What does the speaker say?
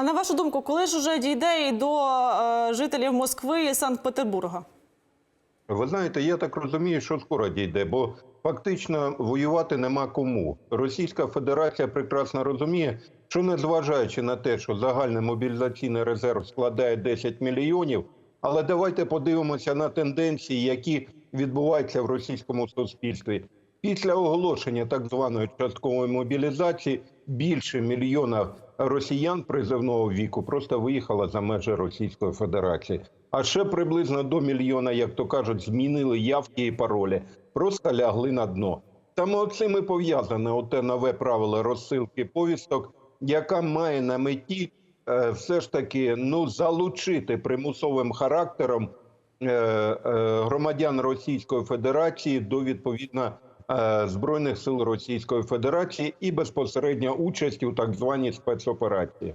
А на вашу думку, коли ж уже дійде і до е, жителів Москви і Санкт-Петербурга? Ви знаєте, я так розумію, що скоро дійде, бо фактично воювати нема кому. Російська Федерація прекрасно розуміє, що незважаючи на те, що загальний мобілізаційний резерв складає 10 мільйонів, але давайте подивимося на тенденції, які відбуваються в російському суспільстві. Після оголошення так званої часткової мобілізації більше мільйона росіян призовного віку просто виїхало за межі Російської Федерації. А ще приблизно до мільйона, як то кажуть, змінили явки і паролі, просто лягли на дно. Саме цим і пов'язане оте нове правило розсилки повісток, яка має на меті е, все ж таки ну залучити примусовим характером е, е, громадян Російської Федерації до відповідно збройних сил Російської Федерації і безпосередньо участі у так званій спецоперації.